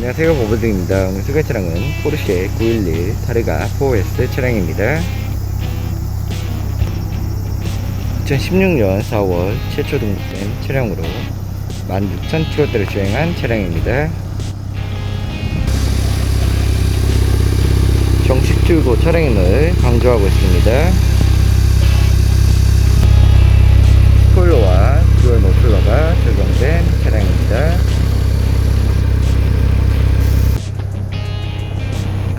안녕하세요 보브드입니다. 오늘 소개 차량은 포르쉐 911 타르가 4S 차량입니다. 2016년 4월 최초 등록된 차량으로 16,000km대를 주행한 차량입니다. 정식 출고 차량임을 강조하고 있습니다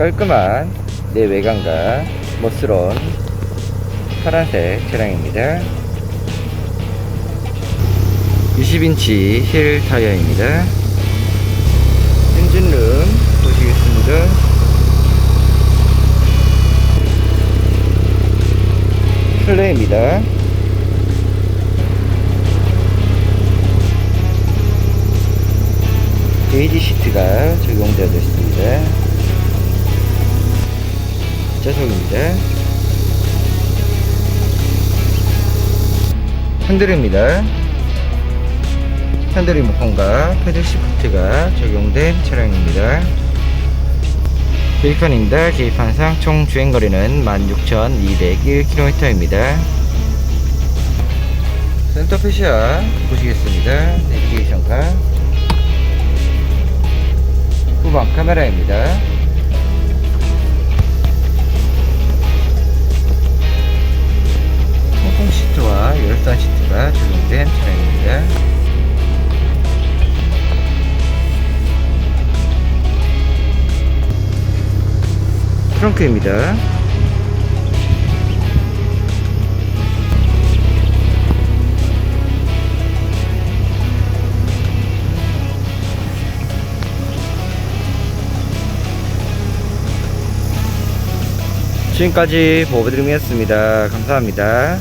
깔끔한 내 외관과 멋스러운 파란색 차량입니다. 20인치 힐 타이어입니다. 엔진룸 보시겠습니다. 실내입니다. 베이지 시트가 적용되어 있습니다. 자석입니다. 핸들입니다. 핸들 리모컨과 패들 시프트가 적용된 차량입니다. 계기판입니다. 계기판상 총 주행거리는 16,201km입니다. 센터 페시아 보시겠습니다. 내비게이션과 후방 카메라입니다. 트렁크입니다. 지금까지 보여드림이었습니다. 감사합니다.